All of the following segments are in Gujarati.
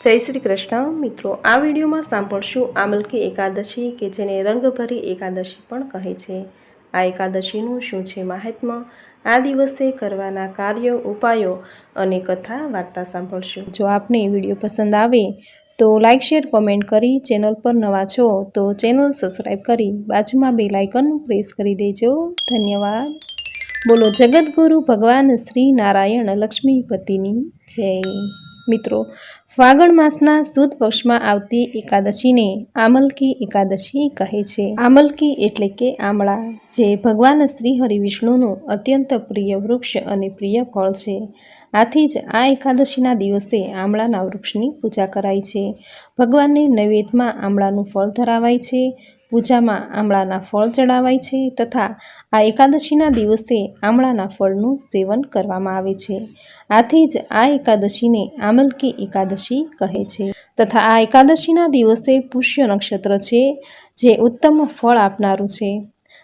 જય શ્રી કૃષ્ણ. મિત્રો, આ વિડીયોમાં સાંભળશું આમલકી એકાદશી કે જેને રંગભરી એકાદશી પણ કહે છે. આ એકાદશીનું શું છે મહાત્મ્ય આ દિવસે કરવાના કાર્યો, ઉપાયો અને કથા વાર્તા સાંભળશું. જો આપને વીડિયો પસંદ આવે તો લાઇક શેર, કોમેન્ટ કરી ચેનલ પર નવા છો તો ચેનલ સબસ્ક્રાઈબ કરી બાજુમાં બે લાઇકન પ્રેસ કરી દેજો. ધન્યવાદ. બોલો, જગદગુરુ ભગવાન શ્રી નારાયણ લક્ષ્મીપતિની જય. મિત્રો, ફાગણ માસના સુદ પક્ષમાં આવતી એકાદશીને આમલકી એકાદશી કહે છે. આમલકી એટલે કે આમળા, જે ભગવાન શ્રી હરિવિષ્ણુનું અત્યંત પ્રિય વૃક્ષ અને પ્રિય ફળ છે. આથી જ આ એકાદશીના દિવસે આમળાના વૃક્ષની પૂજા કરાય છે. ભગવાનને નૈવેદ્યમાં આમળાનું ફળ ધરાવાય છે. પૂજામાં આમળાના ફળ ચડાવાય છે તથા આ એકાદશીના દિવસે આમળાના ફળનું સેવન કરવામાં આવે છે. આથી જ આ એકાદશીને આમલકી એકાદશી કહે છે. તથા આ એકાદશીના દિવસે પુષ્ય નક્ષત્ર છે જે ઉત્તમ ફળ આપનારું છે.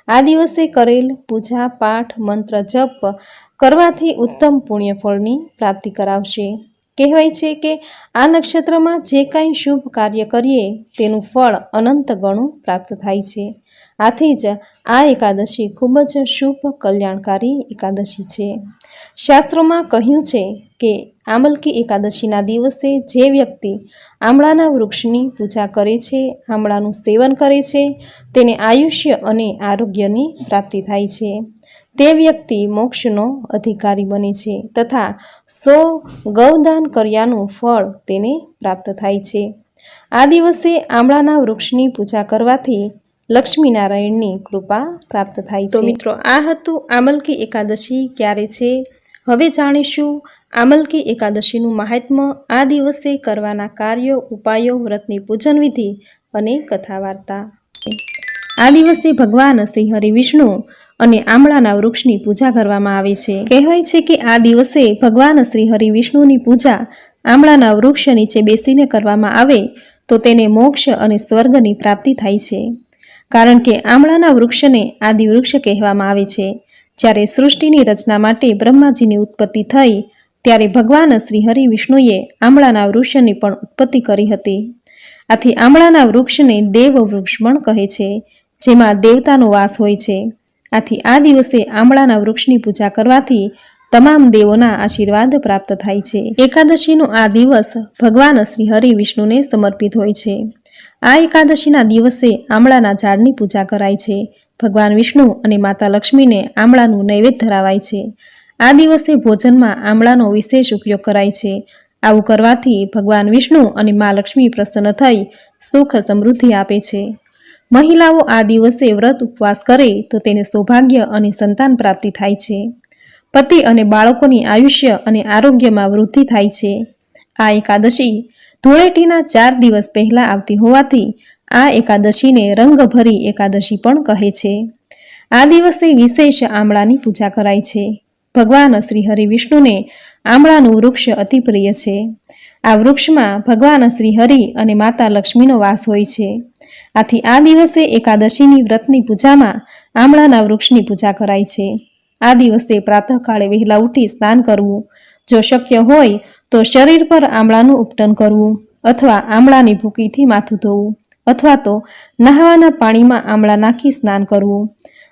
આ દિવસે કરેલ પૂજા, પાઠ, મંત્ર, જપ કરવાથી ઉત્તમ પુણ્ય ફળની પ્રાપ્તિ કરાવશે. કહેવાય છે કે આ નક્ષત્રમાં જે કાંઈ શુભ કાર્ય કરીએ, તેનું ફળ અનંત ગણું પ્રાપ્ત થાય છે. આથી જ આ એકાદશી ખૂબ જ શુભ કલ્યાણકારી એકાદશી છે. શાસ્ત્રોમાં કહ્યું છે કે આમલકી એકાદશીના દિવસે જે વ્યક્તિ આમળાના વૃક્ષની પૂજા કરે છે, આમળાનું સેવન કરે છે, તેને આયુષ્ય અને આરોગ્યની પ્રાપ્તિ થાય છે. તે વ્યક્તિ મોક્ષનો અધિકારી બને છે તથા સો ગૌદાન કર્યાનું ફળ તેને પ્રાપ્ત થાય છે. આ દિવસે આમળાના વૃક્ષની પૂજા કરવાથી લક્ષ્મીનારાયણની કૃપા પ્રાપ્ત થાય છે. મિત્રો આ હતું આમલકી એકાદશી ક્યારે છે? હવે જાણીશું આમલકી એકાદશીનું મહાત્મ્ય આ દિવસે કરવાના કાર્યો ઉપાયો વ્રતની પૂજન વિધિ અને કથા વાર્તા આ દિવસે ભગવાન શ્રી હરિ વિષ્ણુ અને આમળાના વૃક્ષની પૂજા કરવામાં આવે છે. કહેવાય છે કે આ દિવસે ભગવાન શ્રી હરિ વિષ્ણુની પૂજા આમળાના વૃક્ષ નીચે બેસીને કરવામાં આવે તો તેને મોક્ષ અને સ્વર્ગની પ્રાપ્તિ થાય છે. કારણ કે આમળાના વૃક્ષને આદિવૃક્ષ કહેવામાં આવે છે. જ્યારે સૃષ્ટિની રચના માટે બ્રહ્માજીની ઉત્પત્તિ થઈ, ત્યારે ભગવાન શ્રી હરિ વિષ્ણુએ આમળાના વૃક્ષની પણ ઉત્પત્તિ કરી હતી. આથી આમળાના વૃક્ષને દેવ વૃક્ષ પણ કહે છે, જેમાં દેવતાનો વાસ હોય છે. આથી આ દિવસે આમળાના વૃક્ષની પૂજા કરવાથી તમામ દેવોના આશીર્વાદ પ્રાપ્ત થાય છે. એકાદશીનો આ દિવસ ભગવાન શ્રી હરિ વિષ્ણુને સમર્પિત હોય છે. આ એકાદશીના દિવસે આમળાના ઝાડની પૂજા કરાય છે. ભગવાન વિષ્ણુ અને માતા લક્ષ્મીને આમળાનું નૈવેદ્ય ધરાવાય છે. આ દિવસે ભોજનમાં આમળાનો વિશેષ ઉપયોગ કરાય છે. આવું કરવાથી ભગવાન વિષ્ણુ અને મા લક્ષ્મી પ્રસન્ન થઈ સુખ સમૃદ્ધિ આપે છે. મહિલાઓ આ દિવસે વ્રત ઉપવાસ કરે તો તેને સૌભાગ્ય અને સંતાન પ્રાપ્તિ થાય છે. પતિ અને બાળકોની આયુષ્ય અને આરોગ્યમાં વૃદ્ધિ થાય છે. આ એકાદશી ધૂળેટીના ચાર દિવસ પહેલાં આવતી હોવાથી આ એકાદશીને રંગભરી એકાદશી પણ કહે છે. આ દિવસે વિશેષ આમળાની પૂજા કરાય છે. ભગવાન શ્રી હરિ વિષ્ણુને આમળાનું વૃક્ષ અતિ પ્રિય છે. આ વૃક્ષમાં ભગવાન શ્રી હરિ અને માતા લક્ષ્મીનો વાસ હોય છે. આથી આ દિવસે એકાદશીની વ્રતની પૂજામાં આમળાના વૃક્ષની પૂજા કરાય છે. આ દિવસે પ્રાતઃકાળે વહેલા ઉઠી સ્નાન કરવું. જો શક્ય હોય, તો શરીર પર આમળાનું ઉપટન કરવું અથવા આમળાની ભૂકીથી માથું ધોવું અથવા તો નહાવાના પાણીમાં આમળા નાખી સ્નાન કરવું.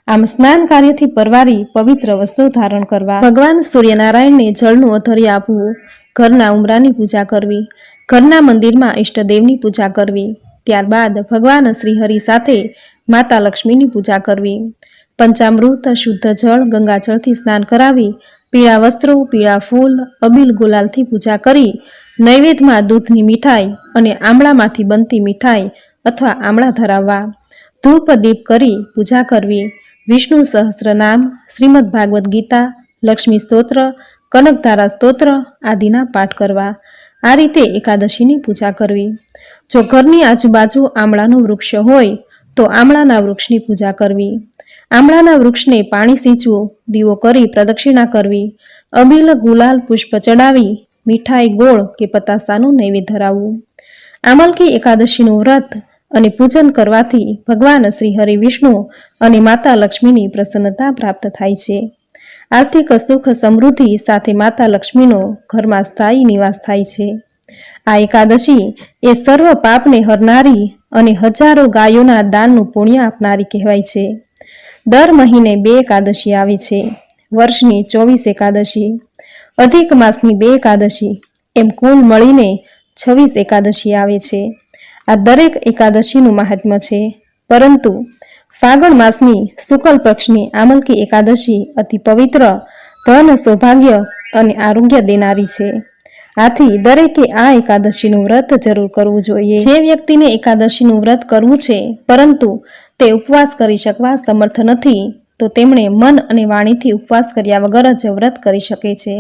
આમ સ્નાન કાર્યથી પરવારી પવિત્ર વસ્ત્રો ધારણ કરવા. ભગવાન સૂર્યનારાયણને જળનું અધર્ય આપવું. ઘરના ઉમરાની પૂજા કરવી. ઘરના મંદિરમાં ઈષ્ટદેવની પૂજા કરવી. ત્યારબાદ ભગવાન શ્રી હરિ સાથે માતા લક્ષ્મીની પૂજા કરવી. પંચામૃત, શુદ્ધ જળ, ગંગાજળથી સ્નાન કરાવી, પીળા વસ્ત્રો, પીળા ફૂલ, અબીલ ગુલાલથી પૂજા કરી, નૈવેદ્યમાં દૂધની મીઠાઈ અને આમળામાંથી બનતી મીઠાઈ અથવા આમળા ધરાવવા. ધૂપ, દીપ કરી પૂજા કરવી. વિષ્ણુ સહસ્ત્ર નામ શ્રીમદ ભાગવદ્ ગીતા, લક્ષ્મી સ્તોત્ર, કનકધારા સ્તોત્ર આદિના પાઠ કરવા. આ રીતે એકાદશીની પૂજા કરવી. જો ઘરની આજુબાજુ આમળાનું વૃક્ષ હોય, તો આમળાના વૃક્ષની પૂજા કરવી. આમળાના વૃક્ષને પાણી સિંચવું, દીવો કરી પ્રદક્ષિણા કરવી. અબીલ ગુલાલ પુષ્પ ચડાવી, મીઠાઈ ગોળ કે પતાસાનું નૈવેદ્ય ધરાવવું. આમલકી એકાદશીનું વ્રત અને પૂજન કરવાથી ભગવાન શ્રી હરિ વિષ્ણુ અને માતા લક્ષ્મીની પ્રસન્નતા પ્રાપ્ત થાય છે. આર્થિક સુખ સમૃદ્ધિ સાથે માતા લક્ષ્મીનો ઘરમાં સ્થાયી નિવાસ થાય છે. આ એકાદશી એ સર્વ પાપને હરનારી અને હજારો ગાયોના દાનનું પુણ્ય આપનારી કહેવાય છે. દર મહિને બે એકાદશી આવે છે. વર્ષની ચોવીસ એકાદશી, અધિક માસની બે એકાદશી, એમ કુલ મળીને છવ્વીસ એકાદશી આવે છે. આ દરેક એકાદશીનું મહાત્મ્ય છે. પરંતુ ફાગણ માસની શુકલ પક્ષની આમલકી એકાદશી અતિ પવિત્ર, ધન સૌભાગ્ય અને આરોગ્ય દેનારી છે. આથી દરેકે આ એકાદશીનું વ્રત જરૂર કરવું જોઈએ. જે વ્યક્તિને એકાદશીનું વ્રત કરવું છે, પરંતુ તે ઉપવાસ કરી શકવા સમર્થ નથી, તો તેમણે મન અને વાણીથી ઉપવાસ કર્યા વગર જ વ્રત કરી શકે છે.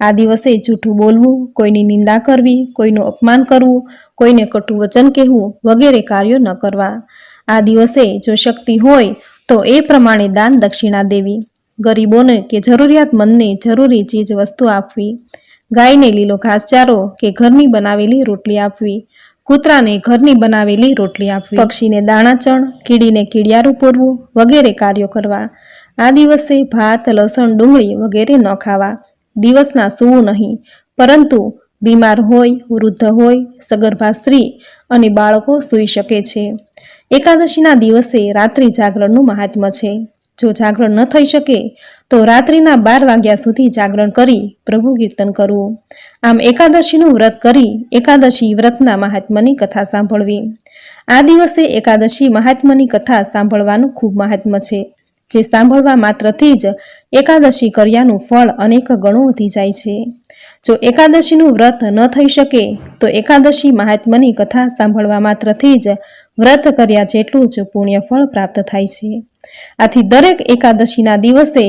આ દિવસે જૂઠું બોલવું, કોઈની નિંદા કરવી, કોઈનું અપમાન કરવું, કોઈને કટુ વચન કહેવું વગેરે કાર્યો ન કરવા. આ દિવસે જો શક્તિ હોય, તો એ પ્રમાણે દાન દક્ષિણા દેવી. ગરીબોને કે જરૂરિયાતમંદને જરૂરી ચીજ વસ્તુ આપવી. ગાયને લીલો ઘાસચારો કે ઘરની બનાવેલી રોટલી આપવી. કૂતરાને ઘરની બનાવેલી રોટલી આપવી. પક્ષીને દાણાચણ કીડીને કીડિયારું પૂરવું વગેરે કાર્યો કરવા. આ દિવસે ભાત, લસણ, ડુંગળી વગેરે ન ખાવા. દિવસના સૂવું નહીં. પરંતુ બીમાર હોય, વૃદ્ધ હોય, સગર્ભા સ્ત્રી અને બાળકો સૂઈ શકે છે. એકાદશીના દિવસે રાત્રિ જાગરણનું મહાત્મ્ય છે. જો જાગરણ ન થઈ શકે તો રાત્રિના બાર વાગ્યા સુધી જાગરણ કરી પ્રભુ કીર્તન કરવું. આમ એકાદશીનું વ્રત કરી એકાદશી વ્રતના મહાત્મ્યની કથા સાંભળવી. આ દિવસે એકાદશી મહાત્મ્યની કથા સાંભળવાનું ખૂબ મહાત્મ્ય છે. જે સાંભળવા માત્રથી જ એકાદશી કર્યાનું ફળ અનેક ગણો વધી જાય છે. જો એકાદશીનું વ્રત ન થઈ શકે, તો એકાદશી મહાત્મ્યની કથા સાંભળવા માત્રથી જ વ્રત કર્યા જેટલું જ પુણ્ય ફળ પ્રાપ્ત થાય છે. આથી દરેક એકાદશીના દિવસે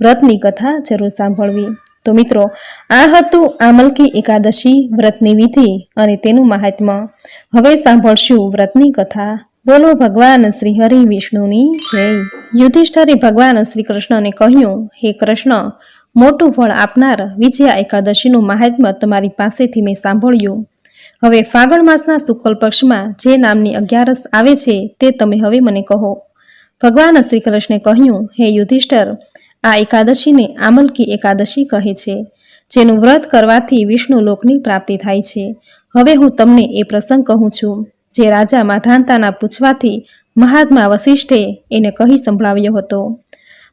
વ્રતની કથા જરૂર સાંભળવી. તો મિત્રો, આ હતું આમલકી એકાદશી વ્રતની વિધિ અને તેનું મહાત્મ્ય હવે સાંભળશું વ્રતની કથા. બોલો ભગવાન શ્રી હરિ વિષ્ણુની જય. યુધિષ્ઠરે ભગવાન શ્રી કૃષ્ણને કહ્યું, હે કૃષ્ણ, મોટું ફળ આપનાર વિજયા એકાદશીનું મહાત્મ્ય તમારી પાસેથી મેં સાંભળ્યું. હવે ફાગણ માસના શુક્લ પક્ષમાં જે નામની અગિયારસ આવે છે તે તમે હવે મને કહો. ભગવાન શ્રી કૃષ્ણે કહ્યું, હે યુધિષ્ઠર આ એકાદશીને આમલકી એકાદશી કહે છે, જેનું વ્રત કરવાથી વિષ્ણુ લોકની પ્રાપ્તિ થાય છે. હવે હું તમને એ પ્રસંગ કહું છું, જે રાજા માધાંતાના પૂછવાથી મહાત્મા વસિષ્ઠે એને કહી સંભળાવ્યો હતો.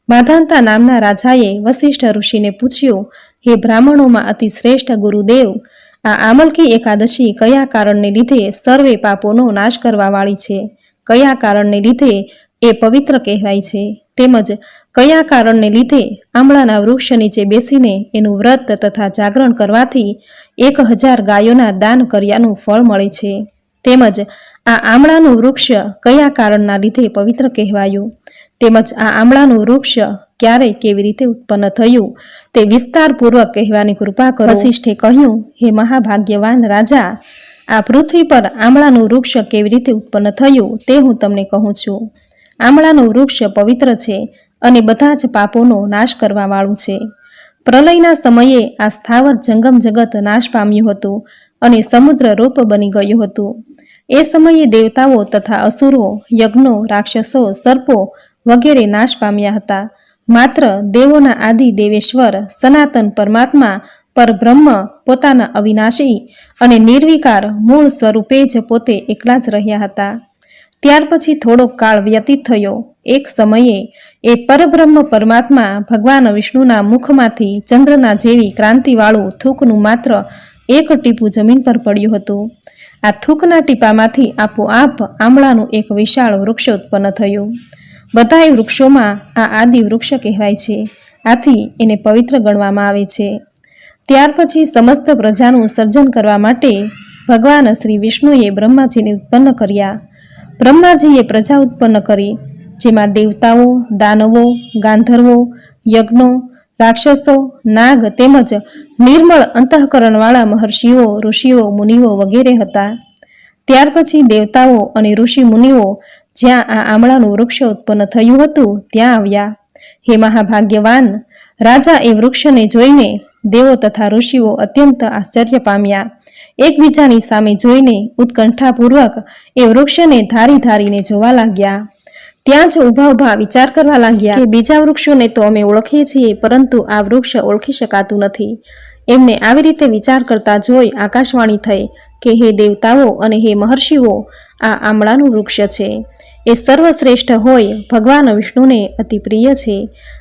માધાંતા નામના રાજાએ વસિષ્ઠ ઋષિને પૂછ્યું, હે બ્રાહ્મણોમાં અતિ શ્રેષ્ઠ ગુરુદેવ, આ આમલકી એકાદશી કયા કારણને લીધે સર્વે પાપોનો નાશ કરવા વાળી છે? કયા કારણને લીધે એ પવિત્ર કહેવાય છે? તેમજ કયા કારણને લીધે આમળાના વૃક્ષ નીચે બેસીને એનું વ્રત તથા જાગરણ કરવાથી એક હજાર ગાયોના દાન કર્યાનું ફળ મળે છે. તેમજ આ આમળાનું વૃક્ષ કયા કારણના લીધે પવિત્ર કહેવાયું? તેમજ આ આમળાનું વૃક્ષ ક્યારે કેવી રીતે ઉત્પન્ન થયું? તે વિસ્તારપૂર્વક કહેવાની કૃપા કરો. વશિષ્ઠે કહ્યું, હે મહાભાગ્યવાન રાજા, આ પૃથ્વી પર આમળાનું વૃક્ષ કેવી રીતે ઉત્પન્ન થયું તે હું તમને કહું છું. આમળાનું વૃક્ષ પવિત્ર છે અને બધા જ પાપોનો નાશ કરવા વાળું છે. પ્રલયના સમયે આ સ્થાવર જંગમ જગત નાશ પામ્યું હતું અને સમુદ્ર રૂપ બની ગયું હતું. એ સમયે દેવતાઓ તથા અસુરો, યજ્ઞો, રાક્ષસો, સર્પો વગેરે નાશ પામ્યા હતા. માત્ર દેવોના આદિ દેવેશ્વર, સનાતન પરમાત્મા, પરબ્રહ્મ, પોતાના અવિનાશી અને નિર્વિકાર મૂળ સ્વરૂપે જ પોતે એકલા જ રહ્યા હતા. ત્યાર પછી થોડોક કાળ વ્યતીત થયો. એક સમયે એ પરબ્રહ્મ પરમાત્મા ભગવાન વિષ્ણુના મુખમાંથી ચંદ્રના જેવી ક્રાંતિવાળું થૂકનું માત્ર એક ટીપું જમીન પર પડ્યું હતું. આ થૂકના ટીપામાંથી આપોઆપ આમળાનું એક વિશાળ વૃક્ષ ઉત્પન્ન થયું. બધાય વૃક્ષોમાં આ આદિ વૃક્ષ કહેવાય છે. આથી એને પવિત્ર ગણવામાં આવે છે. ત્યાર પછી સમસ્ત પ્રજાનું સર્જન કરવા માટે ભગવાન શ્રી વિષ્ણુએ બ્રહ્માજીને ઉત્પન્ન કર્યા. બ્રહ્માજીએ પ્રજા ઉત્પન્ન કરી. જેમાં દેવતાઓ, દાનવો, ગાંધર્વો, યજ્ઞો, રાક્ષસો, નાગ તેમજ નિર્મળ અંતઃકરણવાળા મહર્ષિઓ, ઋષિઓ, મુનિઓ વગેરે હતા. ત્યાર પછી દેવતાઓ અને ઋષિ મુનિઓ જ્યાં આ આમળાનું વૃક્ષ ઉત્પન્ન થયું હતું, ત્યાં આવ્યા. હે મહાભાગ્યવાન, રાજા એ વૃક્ષને જોઈને દેવો તથા ઋષિઓ અત્યંત આશ્ચર્ય પામ્યા. એકબીજાની સામે જોઈને ઉત્કંઠાપૂર્વક એ વૃક્ષને ધારી ધારીને જોવા લાગ્યા. ત્યાં જ ઊભા ઊભા વિચાર કરવા લાગ્યા કે બીજા વૃક્ષોને તો અમે ઓળખીએ છીએ, પરંતુ આ વૃક્ષ ઓળખી શકાતું નથી. એમને આવી રીતે વિચાર કરતા જોઈ આકાશવાણી થઈ કે હે દેવતાઓ અને હે મહર્ષિઓ, આ આમળાનું વૃક્ષ છે. એ સર્વશ્રેષ્ઠ હોય, ભગવાન વિષ્ણુને અતિ પ્રિય છે.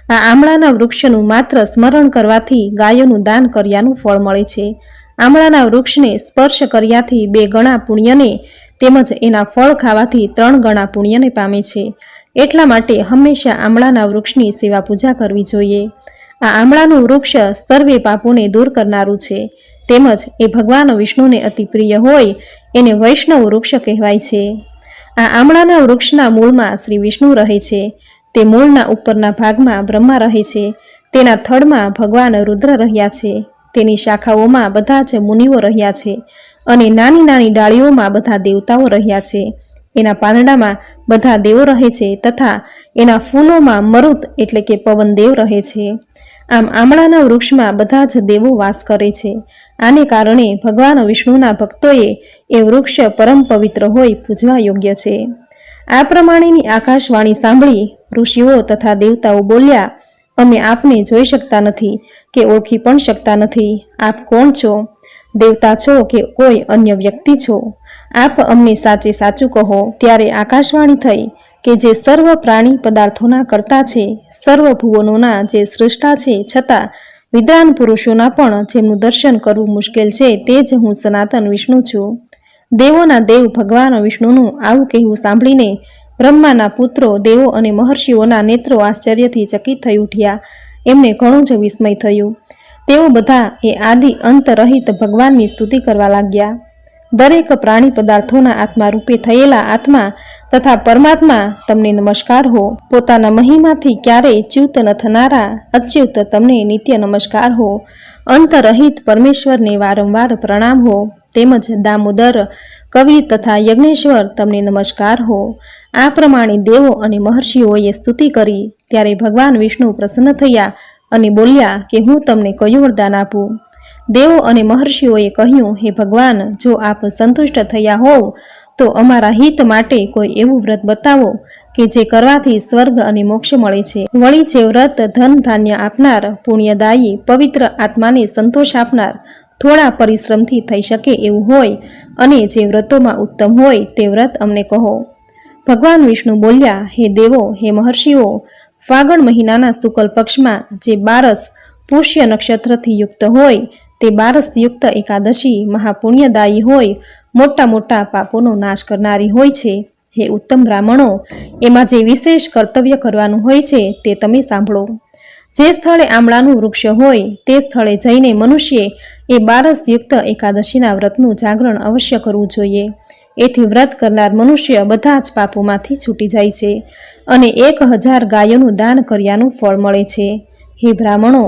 આ આમળાના વૃક્ષનું માત્ર સ્મરણ કરવાથી ગાયોનું દાન કર્યાનું ફળ મળે છે. આમળાના વૃક્ષને સ્પર્શ કર્યાથી બે ગણા પુણ્યને તેમજ એના ફળ ખાવાથી ત્રણ ગણા પુણ્યને પામે છે. એટલા માટે હંમેશા આમળાના વૃક્ષની સેવા પૂજા કરવી જોઈએ. આ આમળાનું વૃક્ષ સર્વે પાપોને દૂર કરનારું છે. તેમજ એ ભગવાન વિષ્ણુને અતિ પ્રિય હોય એને વૈષ્ણવ વૃક્ષ કહેવાય છે. આ આમળાના વૃક્ષના મૂળમાં શ્રી વિષ્ણુ રહે છે. તે મૂળના ઉપરના ભાગમાં બ્રહ્મા રહે છે. તેના થડમાં ભગવાન રુદ્ર રહ્યા છે. તેની શાખાઓમાં બધા જ મુનિઓ રહ્યા છે. અને નાની નાની ડાળીઓમાં બધા દેવતાઓ રહ્યા છે. એના પાંદડામાં બધા દેવો રહે છે તથા એના ફૂલોમાં મરુત એટલે કે પવનદેવ રહે છે. આમ આમળાના વૃક્ષમાં બધા જ દેવો વાસ કરે છે. આને કારણે ભગવાન વિષ્ણુના ભક્તોએ એ વૃક્ષ પરમ પવિત્ર હોય પૂજવા યોગ્ય છે. આ પ્રમાણેની આકાશવાણી સાંભળી ઋષિઓ તથા દેવતાઓ બોલ્યા, અમે આપને જોઈ શકતા નથી કે ઓળખી પણ શકતા નથી. આપ કોણ છો? દેવતા છો કે કોઈ અન્ય વ્યક્તિ છો? આપ અમને સાચે સાચું કહો, ત્યારે આકાશવાણી થઈ કે જે સર્વ પ્રાણી પદાર્થોના કરતા છે, સર્વ ભુવનોના જે સૃષ્ટા છે, છતાં વિદ્વાન પુરુષોના પણ જેમનું દર્શન કરવું મુશ્કેલ છે, તે જ હું સનાતન વિષ્ણુ છું. દેવોના દેવ ભગવાન વિષ્ણુનું આવું કહેવું સાંભળીને બ્રહ્માના પુત્રો, દેવો અને મહર્ષિઓના નેત્રો આશ્ચર્યથી ચકિત થઈ ઉઠ્યા. એમને ઘણું જ વિસ્મય થયું. તેઓ બધા એ આદિ અંતરહિત ભગવાનની સ્તુતિ કરવા લાગ્યા. દરેક પ્રાણી પદાર્થોના આત્મા રૂપે થયેલા આત્મા તથા પરમાત્મા તમને નમસ્કાર હો. પોતાના મહિમાથી ક્યારેય ચ્યુત ન થનારા અચ્યુત તમને નિત્ય નમસ્કાર હો. અંતરહિત પરમેશ્વરને વારંવાર પ્રણામ હો. તેમજ દામોદર, કવિ તથા યજ્ઞેશ્વર તમને નમસ્કાર હો. આ પ્રમાણે દેવો અને મહર્ષિઓએ સ્તુતિ કરી. ત્યારે ભગવાન વિષ્ણુ પ્રસન્ન થયા અને બોલ્યા કે હું તમને કયું વરદાન આપું? દેવો અને મહર્ષિઓએ કહ્યું, હે ભગવાન, જો આપ સંતુષ્ટ થયા હોવ, તો અમારા હિત માટે કોઈ એવું વ્રત બતાવો કે જે કરવાથી સ્વર્ગ અને મોક્ષ મળે છે. વળી જે વ્રત ધન ધાન્ય આપનાર, પુણ્યદાયી, પવિત્ર આત્માને સંતોષ આપનાર, થોડા પરિશ્રમથી થઈ શકે એવું હોય અને જે વ્રતોમાં ઉત્તમ હોય તે વ્રત અમને કહો. ભગવાન વિષ્ણુ બોલ્યા, હે દેવો, હે મહર્ષિઓ, ફાગણ મહિનાના શુકલ પક્ષમાં જે બારસ પુષ્ય નક્ષત્રથી યુક્ત હોય તે બારસ યુક્ત એકાદશી મહાપુણ્યદાયી હોય, મોટા મોટા પાપોનો નાશ કરનારી હોય છે. હે ઉત્તમ બ્રાહ્મણો, એમાં જે વિશેષ કર્તવ્ય કરવાનું હોય છે તે તમે સાંભળો. જે સ્થળે આમળાનું વૃક્ષ હોય, તે સ્થળે જઈને મનુષ્યે એ બારસ યુક્ત એકાદશીના વ્રતનું જાગરણ અવશ્ય કરવું જોઈએ. એથી વ્રત કરનાર મનુષ્ય બધા જ પાપોમાંથી છૂટી જાય છે અને એક હજાર ગાયોનું દાન કર્યાનું ફળ મળે છે. હે બ્રાહ્મણો,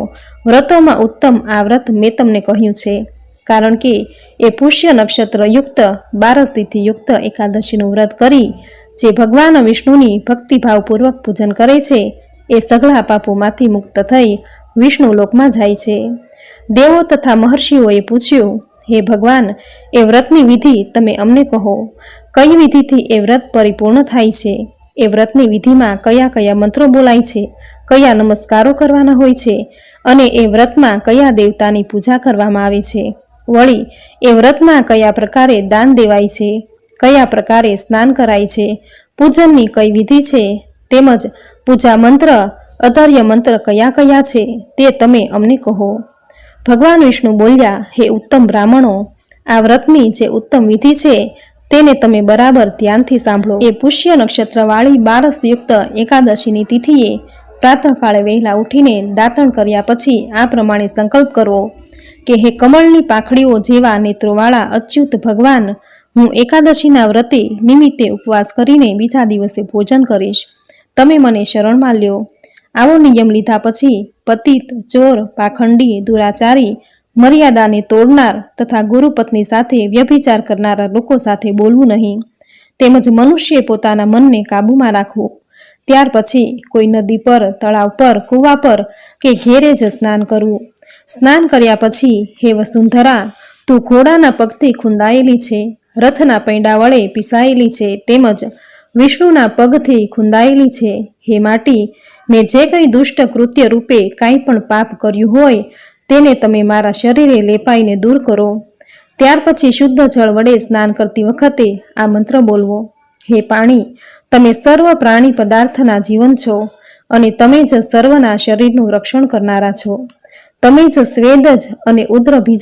વ્રતોમાં ઉત્તમ આ વ્રત મેં તમને કહ્યું છે, કારણ કે એ પુષ્ય નક્ષત્ર યુક્ત બારસ તિથિ યુક્ત એકાદશીનું વ્રત કરી, જે ભગવાન વિષ્ણુની ભક્તિભાવપૂર્વક પૂજન કરે છે, એ સઘળા પાપોમાંથી મુક્ત થઈ વિષ્ણુ લોકમાં જાય છે. દેવો તથા મહર્ષિઓએ પૂછ્યું, હે ભગવાન, એ વ્રતની વિધિ તમે અમને કહો, કઈ વિધિથી એ વ્રત પરિપૂર્ણ થાય છે? એ વ્રતની વિધિમાં કયા કયા મંત્રો બોલાય છે? કયા નમસ્કારો કરવાના હોય છે અને એ વ્રતમાં કયા દેવતાની પૂજા કરવામાં આવે છે? વળી, એ વ્રતમાં કયા પ્રકારે દાન દેવાય છે? કયા પ્રકારે સ્નાન કરાય છે? પૂજનની કઈ વિધિ છે? તેમજ પૂજા મંત્ર, અતર્ય મંત્ર કયા કયા છે તે તમે અમને કહો. ભગવાન વિષ્ણુ બોલ્યા, હે ઉત્તમ બ્રાહ્મણો, આ વ્રતની જે ઉત્તમ વિધિ છે તેને તમે બરાબર ધ્યાનથી સાંભળો. એ પુષ્ય નક્ષત્રવાળી બારસ યુક્ત એકાદશીની તિથિએ પ્રાતઃકાળે વહેલા ઉઠીને દાંતણ કર્યા પછી આ પ્રમાણે સંકલ્પ કરવો કે હે કમળની પાખડીઓ જેવા નેત્રોવાળા અચ્યુત ભગવાન, હું એકાદશીના વ્રતે નિમિત્તે ઉપવાસ કરીને બીજા દિવસે ભોજન કરીશ. તમે મને શરણમાં લ્યો. આવો નિયમ લીધા પછી પતિત, ચોર, પાખંડી, દુરાચારી, મર્યાદાને તોડનાર તથા ગુરુપત્ની સાથે વ્યભિચાર કરનારા લોકો સાથે બોલવું નહીં. તેમજ મનુષ્યે પોતાના મનને કાબૂમાં રાખવું. ત્યાર પછી કોઈ નદી પર, તળાવ પર, કૂવા પર કે ઘેરે જ સ્નાન કરવું. સ્નાન કર્યા પછી, હે વસુંધરા, તું ઘોડાના પગથી ખૂંદાયેલી છે, રથના પૈંડા વડે પીસાયેલી છે, તેમજ વિષ્ણુના પગથી ખૂંદાયેલી છે. હે માટી, મેં જે કંઈ દુષ્ટ કૃત્ય રૂપે કાંઈ પણ પાપ કર્યું હોય, તેને તમે મારા શરીરે લેપાઈને દૂર કરો. ત્યાર પછી શુદ્ધ જળ વડે સ્નાન કરતી વખતે આ મંત્ર બોલવો. હે પાણી તમે સર્વ પ્રાણી પદાર્થના જીવન છો અને તમે જ સર્વના શરીરનું રક્ષણ કરનારા છો. તમે જ સ્વેદ અને ઉદ્ર બીજ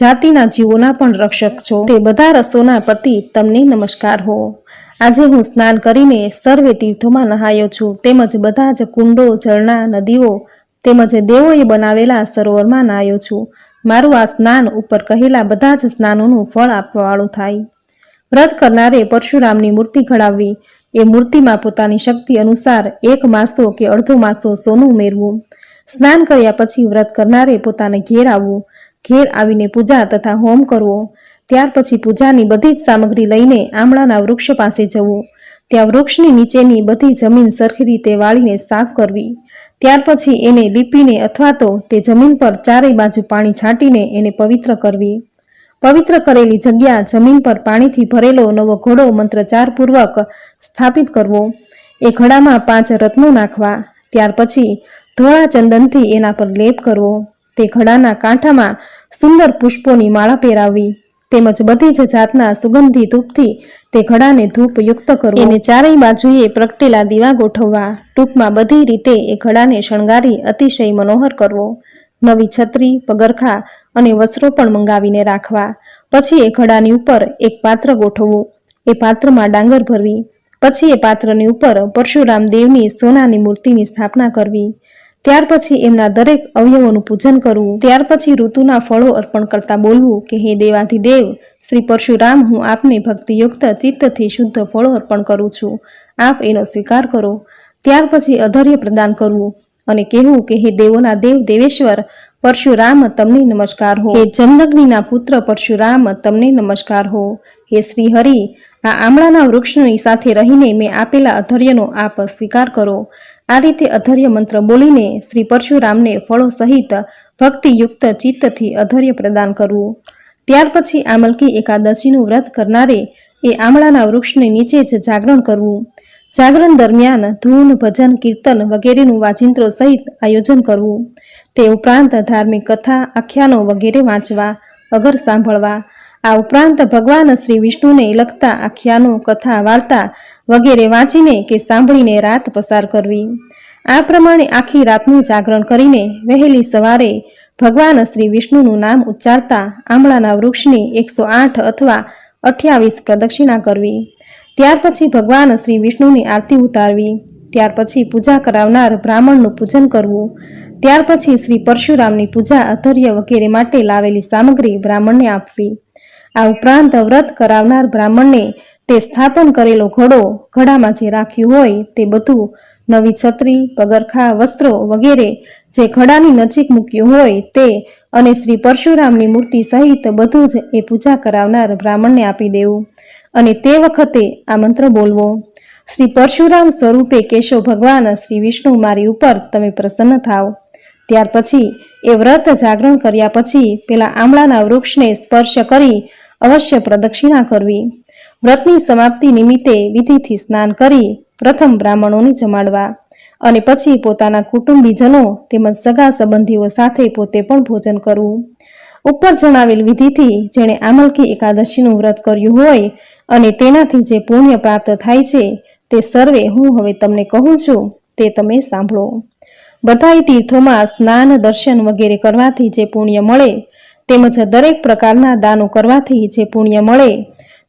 જાતિના જીવોના પણ રક્ષક છો. તે બધા રસોના પતિ તમને નમસ્કાર હો. આજે હું સ્નાન કરીને સર્વે તીર્થોમાં નહાયો છું. તેમજ બધા જ કુંડો, ઝરણા, નદીઓ તેમજ દેવોએ બનાવેલા સરોવરમાં નાહ્યો છું. મારું આ સ્નાન ઉપર કહેલા બધા જ સ્નાનોનું ફળ આપવાવાળું થાય. વ્રત કરનારે પરશુરામની મૂર્તિ ઘડાવવી એ મૂર્તિમાં પોતાની શક્તિ અનુસાર એક માસો કે અડધો માસો સોનું ઉમેરવું સ્નાન કર્યા પછી વ્રત કરનારે પોતાને ઘેર આવવું. ઘેર આવીને પૂજા તથા હોમ કરવો. ત્યાર પછી પૂજાની બધી જ સામગ્રી લઈને આમળાના વૃક્ષ પાસે જવું. ત્યાં વૃક્ષની નીચેની બધી જમીન સરખી રીતે વાળીને સાફ કરવી. ત્યાર પછી એને લીપીને અથવા તો તે જમીન પર ચારેય બાજુ પાણી છાંટીને એને પવિત્ર કરવી. પવિત્ર કરેલી જગ્યા જમીન પર પાણીથી ભરેલો નવો ઘોડો મંત્રચારપૂર્વક સ્થાપિત કરવો. એ ઘડામાં પાંચ રત્નો નાખવા. ત્યાર પછી ધોળા ચંદનથી એના પર લેપ કરવો. તે ઘડાના કાંઠામાં સુંદર પુષ્પોની માળા પહેરાવી. તેમજ બધી જ જાતના સુગંધી ધૂપથી તે ઘડાને ધૂપ યુક્ત કરવો. એને ચારેય બાજુએ પ્રગટેલા દીવા ગોઠવવા. ટૂંકમાં બધી રીતે એ ઘડાને શણગારી અતિશય મનોહર કરવો. નવી છત્રી, પગરખા અને વસ્ત્રો પણ મંગાવીને રાખવા. પછી એ ઘડાની ઉપર એક પાત્ર ગોઠવવું. એ પાત્રમાં ડાંગર ભરવી. પછી એ પાત્રની ઉપર પરશુરામ દેવની સોનાની મૂર્તિની સ્થાપના કરવી. ત્યાર પછી એમના દરેક અવયવોનું પૂજન કરવું. ત્યાર પછી ઋતુના ફળો અર્પણ કરતા બોલવું કે, હે દેવાધિદેવ, શ્રી પરશુરામ, હું આપને ભક્તિયુક્ત ચિત્તથી શુદ્ધ ફળો અર્પણ કરું છું. આપ એનો સ્વીકાર કરો. ત્યાર પછી અધર્ય પ્રદાન કરવું. અને કહેવું કે હે દેવોના દેવ દેવેશ્વર, પરશુરામ, તમને નમસ્કાર હો. હે જમદગ્નિના પુત્ર, પરશુરામ, તમને નમસ્કાર હો. હે શ્રી આ આમળાના વૃક્ષની સાથે રહીને મેં આપેલા અધર્યનો આપ સ્વીકાર કરો. આ રીતે અધર્ય મંત્ર બોલીને શ્રી પરશુરામને ફળો સહિત ભક્તિયુક્ત ચિત્તથી અધર્ય પ્રદાન કરવું. ત્યાર પછી આમલકી એકાદશીનું વ્રત કરનારે એ આમળાના વૃક્ષની નીચે જ જાગરણ કરવું. જાગરણ દરમિયાન ધૂન, ભજન, કીર્તન વગેરેનું વાજિંત્રો સહિત આયોજન કરવું. તે ઉપરાંત ધાર્મિક કથા, આખ્યાનો વગેરે વાંચવા અગર સાંભળવા. આ ઉપરાંત ભગવાન શ્રી વિષ્ણુને લગતા આખ્યાનો, કથા, વાર્તા વગેરે વાંચીને કે સાંભળીને રાત પસાર કરવી. આ પ્રમાણે આખી રાતનું જાગરણ કરીને વહેલી સવારે ભગવાન શ્રી વિષ્ણુનું નામ ઉચ્ચારતા આમળાના વૃક્ષની એકસો આઠ અથવા અઠ્યાવીસ પ્રદક્ષિણા કરવી. ત્યાર પછી ભગવાન શ્રી વિષ્ણુની આરતી ઉતારવી, ત્યાર પછી પૂજા કરાવનાર બ્રાહ્મણનું પૂજન કરવું, ત્યાર પછી શ્રી પરશુરામની પૂજા અધર્ય વગેરે માટે લાવેલી સામગ્રી બ્રાહ્મણને આપવી. આ ઉપરાંત વ્રત કરાવનાર બ્રાહ્મણને તે સ્થાપન કરેલો ઘડો ઘડામાં જે રાખ્યું હોય તે બધું નવી છત્રી, પગરખા, વસ્ત્રો વગેરે જે ઘડાની નજીક મૂક્યું હોય તે અને શ્રી પરશુરામની મૂર્તિ સહિત બધું જ એ પૂજા કરાવનાર બ્રાહ્મણને આપી દેવું. અને તે વખતે આ મંત્ર બોલવો. શ્રી પરશુરામ સ્વરૂપે કેશવ ભગવાન શ્રી વિષ્ણુ મારી ઉપર તમે પ્રસન્ન થાવ. ત્યાર પછી એ વ્રત જાગરણ કર્યા પછી પેલા આમળાના વૃક્ષને સ્પર્શ કરી અવશ્ય પ્રદક્ષિણા કરવી. વ્રતની સમાપ્તિ નિમિત્તે વિધિથી સ્નાન કરી પ્રથમ બ્રાહ્મણોને જમાડવા અને પછી પોતાના કુટુંબીજનો તેમજ સગા સંબંધીઓ સાથે પોતે પણ ભોજન કરવું. ઉપર જણાવેલ વિધિથી જેણે આમલકી એકાદશીનું વ્રત કર્યું હોય અને તેનાથી જે પુણ્ય પ્રાપ્ત થાય છે, તે સર્વે હું હવે તમને કહું છું, તે તમે સાંભળો. બધાય તીર્થોમાં સ્નાન, દર્શન વગેરે કરવાથી જે પુણ્ય મળે, તેમજ દરેક પ્રકારના દાનો કરવાથી જે પુણ્ય મળે,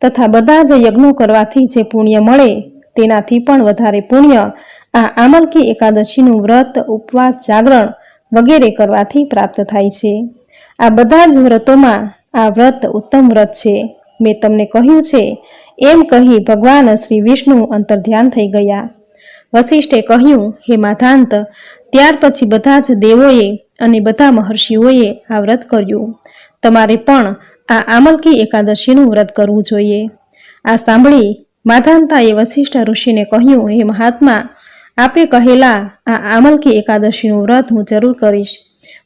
તથા બધા જ યજ્ઞો કરવાથી જે પુણ્ય મળે, તેનાથી પણ વધારે પુણ્ય આ આમલકી એકાદશીનું વ્રત, ઉપવાસ, જાગરણ વગેરે કરવાથી પ્રાપ્ત થાય છે. આ બધા જ વ્રતોમાં આ વ્રત ઉત્તમ વ્રત છે. મેં તમને કહ્યું છે. એમ કહી ભગવાન શ્રી વિષ્ણુ અંતર્ધ્યાન થઈ ગયા. વશિષ્ઠે કહ્યું, હે માધાંત, ત્યાર પછી બધા જ દેવોએ અને બધા મહર્ષિઓએ આ વ્રત કર્યું. તમારે પણ આ આમલકી એકાદશીનું વ્રત કરવું જોઈએ. આ સાંભળી માધાંતાએ વશિષ્ઠ ઋષિને કહ્યું, હે મહાત્મા, આપે કહેલા આ આમલકી એકાદશીનું વ્રત હું જરૂર કરીશ.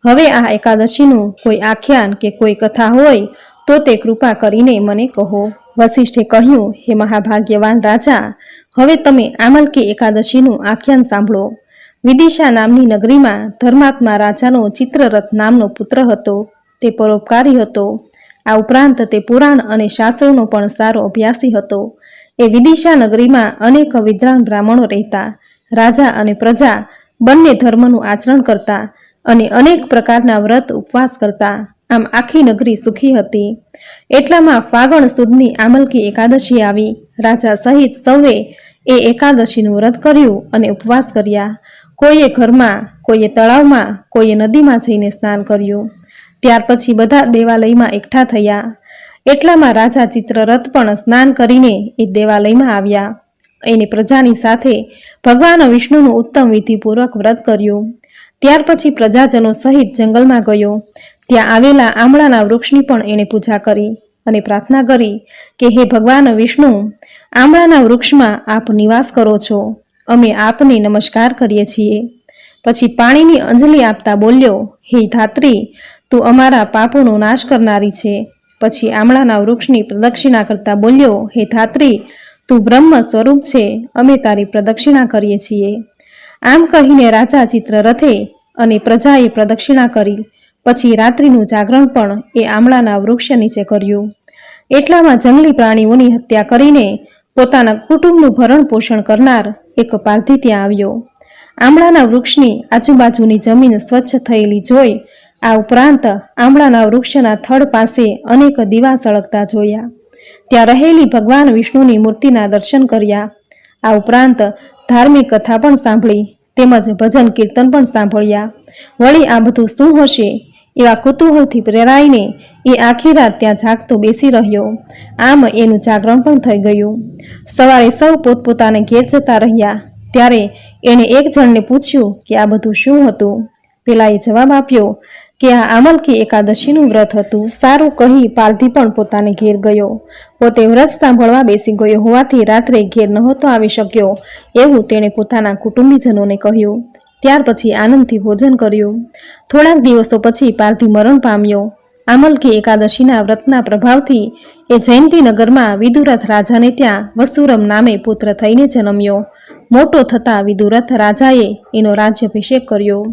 હવે આ એકાદશીનું કોઈ આખ્યાન કે કોઈ કથા હોય તો તે કૃપા કરીને મને કહો. વશિષ્ઠે કહ્યું, હે મહાભાગ્યવાન રાજા, હવે તમે આમલકી એકાદશીનું આખ્યાન સાંભળો. વિદિશા નામની નગરીમાં ધર્માત્મા રાજાનો ચિત્રરથ નામનો પુત્ર હતો. તે પરોપકારી હતો. આ ઉપરાંત તે પુરાણ અને શાસ્ત્રોનો પણ સારો અભ્યાસી હતો. એ વિદિશા નગરીમાં અનેક વિદ્વાન બ્રાહ્મણો રહેતા. રાજા અને પ્રજા બંને ધર્મનું આચરણ કરતા અને અનેક પ્રકારના વ્રત ઉપવાસ કરતા. આમ આખી નગરી સુખી હતી. એટલામાં ફાગણ સુદની આમલકી એકાદશી આવી. રાજા સહિત સૌએ એ એકાદશીનું વ્રત કર્યું અને ઉપવાસ કર્યા. કોઈએ ઘરમાં, કોઈએ તળાવમાં, કોઈએ નદીમાં જઈને સ્નાન કર્યું. ત્યાર પછી બધા દેવાલયમાં એકઠા થયા. એટલામાં રાજા ચિત્રરથ પણ સ્નાન કરીને એ દેવાલયમાં આવ્યા. એની પ્રજાની સાથે ભગવાન વિષ્ણુનું ઉત્તમ વિધિપૂર્વક વ્રત કર્યું. ત્યાર પછી પ્રજાજનો સહિત જંગલમાં ગયો. ત્યાં આવેલા આમળાના વૃક્ષની પણ એણે પૂજા કરી અને પ્રાર્થના કરી કે હે ભગવાન વિષ્ણુ, આમળાના વૃક્ષમાં આપ નિવાસ કરો છો. અમે આપને નમસ્કાર કરીએ છીએ. પછી પાણીની અંજલિ આપતા બોલ્યો, હે ધાત્રી, તું અમારા પાપોનો નાશ કરનારી છે. પછી આમળાના વૃક્ષની પ્રદક્ષિણા કરતા બોલ્યો, હે ધાત્રી, તું બ્રહ્મ સ્વરૂપ છે. અમે તારી પ્રદક્ષિણા કરીએ છીએ. આમ કહીને રાજા ચિત્રરથે અને પ્રજાએ પ્રદક્ષિણા કરી. પછી રાત્રિનું જાગરણ પણ એ આમળાના વૃક્ષ નીચે કર્યું. એટલામાં જંગલી પ્રાણીઓની હત્યા કરીને પોતાના કુટુંબનું ભરણ પોષણ કરનાર એક પારધી ત્યાં આવ્યો. આમળાના વૃક્ષની આજુબાજુની જમીન સ્વચ્છ થયેલી જોઈ આ ઉપરાંત આમળાના વૃક્ષના થડ પાસે અનેક દીવા સળગતા જોયા. ત્યાં રહેલી ભગવાન વિષ્ણુની મૂર્તિના દર્શન કર્યા. આ ઉપરાંત ધાર્મિક કથા પણ સાંભળી તેમજ ભજન કીર્તન પણ સાંભળ્યા. વળી આ બધું શું હશે? એવા કુતૂહલથી પ્રેરાઈને એ આખી રાત ત્યાં જાગતો બેસી રહ્યો. આમ એનું જાગરણ પણ થઈ ગયું. સવારે સૌ પોતપોતાને ઘેર જતા રહ્યા. ત્યારે એણે એક જણને પૂછ્યું કે આ બધું શું હતું? પેલાએ જવાબ આપ્યો કે આ આમલકી એકાદશીનું વ્રત હતું. સારું કહી પારધી પણ પોતાને ઘેર ગયો. પોતે વ્રત સાંભળવા બેસી ગયો હોવાથી રાત્રે ઘેર નહોતો આવી શક્યો. એવું તેણે પોતાના કુટુંબીજનોને કહ્યું. ત્યાર પછી આનંદથી ભોજન કર્યું. થોડાક દિવસો પછી પાર્થિવ મરણ પામ્યો. આમલકી એકાદશીના વ્રતના પ્રભાવથી એ જયંતિનગરમાં વિદુરથ રાજાને ત્યાં વસુરમ નામે પુત્ર થઈને જન્મ્યો. મોટો થતાં વિદુરથ રાજાએ એનો રાજ્યાભિષેક કર્યો.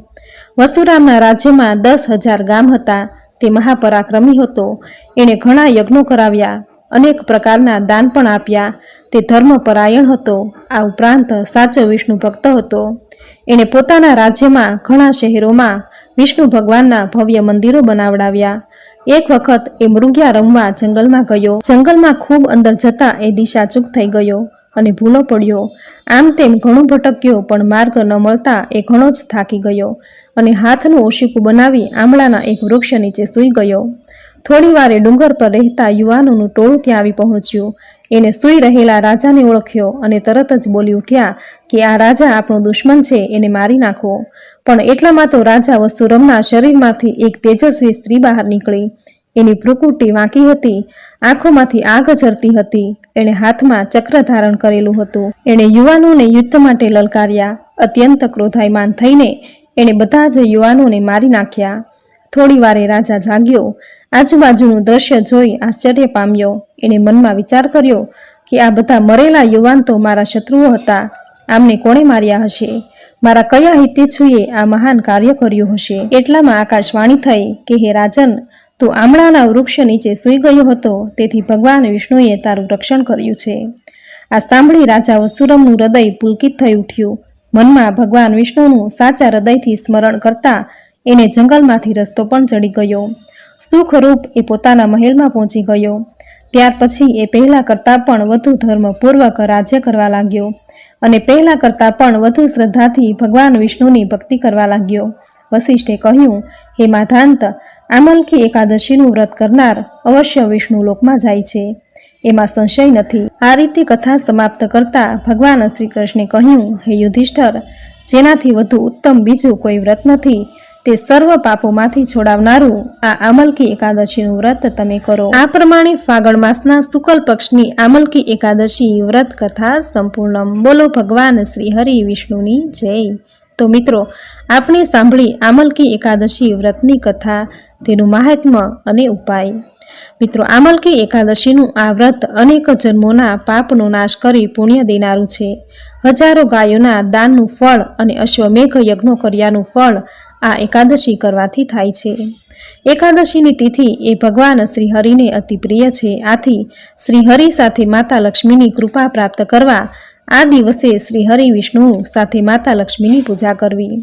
વસુરામના રાજ્યમાં દસ હજાર ગામ હતા. તે મહાપરાક્રમી હતો. એણે ઘણા યજ્ઞો કરાવ્યા. અનેક પ્રકારના દાન પણ આપ્યા. તે ધર્મપરાયણ હતો. આ ઉપરાંત સાચો વિષ્ણુ ભક્ત હતો. એણે પોતાના રાજ્યમાં ઘણા શહેરોમાં વિષ્ણુ ભગવાનના ભવ્ય મંદિરો બનાવડાવ્યા. એક વખત એ મૃગ્યા રમવા જંગલમાં ગયો. જંગલમાં ખૂબ અંદર જતા એ દિશા ચૂક થઈ ગયો અને ભૂલો પડ્યો. આમ તેમ ઘણું ભટક્યો, પણ માર્ગ ન મળતા એ ઘણો જ થાકી ગયો અને હાથનું ઓશિકું બનાવી આમળાના એક વૃક્ષ નીચે સૂઈ ગયો. થોડી વારે ડુંગર પર રહેતા યુવાનોનું ટોળું ત્યાં આવી પહોંચ્યું. એને સૂઈ રહેલા રાજાને ઓળખ્યો અને તરત જ બોલી ઉઠ્યા કે આ રાજા આપણો દુશ્મન છે, એને મારી નાખો. પણ એટલામાં તો રાજા વસુરમના શરીરમાંથી એક તેજસ્વી સ્ત્રી બહાર નીકળી. એની ભ્રુકુટી વાંકી હતી, આંખોમાંથી આગ ઝરતી હતી. એણે હાથમાં ચક્ર ધારણ કરેલું હતું. એણે યુવાનોને યુદ્ધ માટે લલકાર્યા. અત્યંત ક્રોધાયમાન થઈને એણે બધા જ યુવાનોને મારી નાખ્યા. થોડી વારે રાજા જાગ્યો. આજુબાજુનું દ્રશ્ય જોઈ આશ્ચર્ય પામ્યો. એણે મનમાં વિચાર કર્યો કે આ બધા મરેલા યુવાન તો મારા શત્રુઓ હતા. આમને કોણે માર્યા હશે? મારા કયા હિતેચ્છુએ આ મહાન કાર્ય કર્યું હશે? એટલામાં આકાશવાણી થઈ કે, હે રાજન, તું આમળાના વૃક્ષ નીચે સૂઈ ગયો હતો, તેથી ભગવાન વિષ્ણુએ તારું રક્ષણ કર્યું છે. આ સાંભળી રાજા વસુરમનું હૃદય પુલકિત થઈ ઉઠ્યું. મનમાં ભગવાન વિષ્ણુનું સાચા હૃદયથી સ્મરણ કરતા એને જંગલમાંથી રસ્તો પણ ચડી ગયો. સુખરૂપ એ પોતાના મહેલમાં પહોંચી ગયો. ત્યાર પછી એ પહેલાં કરતાં પણ વધુ ધર્મપૂર્વક રાજ્ય કરવા લાગ્યો. અને પહેલા કરતાં પણ વધુ શ્રદ્ધાથી ભગવાન વિષ્ણુની ભક્તિ કરવા લાગ્યો. વશિષ્ઠે કહ્યું, હે માધાંત આમલકી એકાદશીનું વ્રત કરનાર અવશ્ય વિષ્ણુ લોકમાં જાય છે. એમાં સંશય નથી. આ રીતે કથા સમાપ્ત કરતા ભગવાન શ્રી કૃષ્ણે કહ્યું, હે યુધિષ્ઠર, જેનાથી વધુ ઉત્તમ બીજું કોઈ વ્રત નથી તે સર્વ પાપોમાંથી છોડાવનારું આ આમલકી એકાદશીનું વ્રત તમે કરો. આ પ્રમાણે ફાગણ માસના શુકલ પક્ષની આમલકી એકાદશી વ્રત કથા સંપૂર્ણ બોલો ભગવાન શ્રી હરિ વિષ્ણુની જય. તો મિત્રો આપણે સાંભળી આમલકી એકાદશી વ્રતની કથા, તેનું મહાત્મ્ય અને ઉપાય. મિત્રો, આમલકી એકાદશીનું આ વ્રત અનેક જન્મોના પાપનો નાશ કરી પુણ્ય દેનારું છે. હજારો ગાયોના દાનનું ફળ અને અશ્વમેઘ યજ્ઞો કર્યાનું ફળ આ એકાદશી કરવાથી થાય છે. એકાદશીની તિથિ એ ભગવાન શ્રીહરિને અતિ પ્રિય છે. આથી શ્રી હરિ સાથે માતા લક્ષ્મીની કૃપા પ્રાપ્ત કરવા આ દિવસે શ્રી હરિ વિષ્ણુ સાથે માતા લક્ષ્મીની પૂજા કરવી.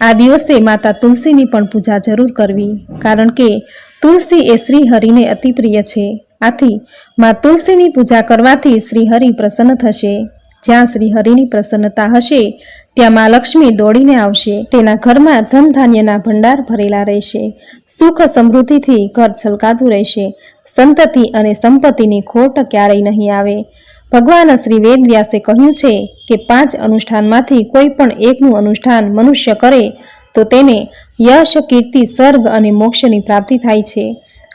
આ દિવસે માતા તુલસીની પણ પૂજા જરૂર કરવી, કારણ કે તુલસી એ શ્રીહરિને અતિ પ્રિય છે. આથી મા તુલસીની પૂજા કરવાથી શ્રીહરિ પ્રસન્ન થશે. જ્યાં શ્રીહરિની પ્રસન્નતા હશે ત્યાં માં લક્ષ્મી દોડીને આવશે. તેના ઘરમાં ધન ધાન્યના ભંડાર ભરેલા રહેશે. સુખ સમૃદ્ધિથી ઘર છલકાતું રહેશે. સંતતિ અને સંપત્તિની ખોટ ક્યારેય નહીં આવે. ભગવાન શ્રી વેદ વ્યાસે કહ્યું છે કે પાંચ અનુષ્ઠાનમાંથી કોઈ પણ એકનું અનુષ્ઠાન મનુષ્ય કરે, તો તેને યશ, કીર્તિ, સ્વર્ગ અને મોક્ષની પ્રાપ્તિ થાય છે.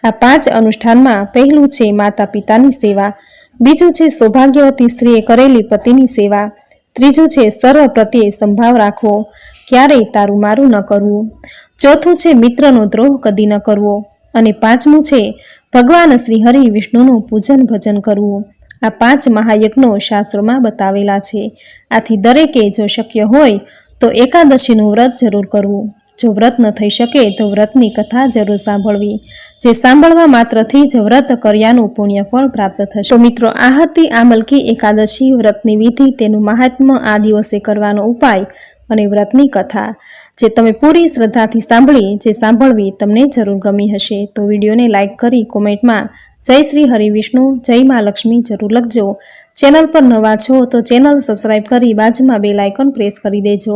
આ પાંચ અનુષ્ઠાનમાં પહેલું છે માતા પિતાની સેવા, બીજું છે સૌભાગ્યવતી સ્ત્રીએ કરેલી પતિની સેવા ત્રીજું છે, સર્વ પ્રત્યે સંભાવ રાખવો. ક્યારેય તારું મારું ન કરવું. ચોથું છે, મિત્રનો દ્રોહ કદી ન કરવો. અને પાંચમું છે, ભગવાન શ્રી હરિ વિષ્ણુનું પૂજન ભજન કરવું. આ પાંચ મહાયજ્ઞો શાસ્ત્રોમાં બતાવેલા છે. આથી દરેકે જો શક્ય હોય, તો એકાદશીનું વ્રત જરૂર કરવું. જો વ્રત ન થઈ શકે, તો વ્રતની કથા જરૂર સાંભળવી. જે સાંભળવા માત્રથી જ વ્રત કર્યાનું પુણ્યફળ પ્રાપ્ત થશે. તો મિત્રો, આ હતી આ મલકી એકાદશી વ્રતની વિધિ. તેનું મહાત્મ્ય આ દિવસે કરવાનો ઉપાય અને વ્રતની કથા. જે તમે પૂરી શ્રદ્ધાથી સાંભળી, જે સાંભળવી તમને જરૂર ગમી હશે. તો વિડીયોને લાઇક કરી કોમેન્ટમાં જય શ્રી હરિવિષ્ણુ જય મા લક્ષ્મી જરૂર લખજો. ચેનલ પર નવા છો તો ચેનલ સબસ્ક્રાઇબ કરી બાજુમાં બે લાઇકન પ્રેસ કરી દેજો.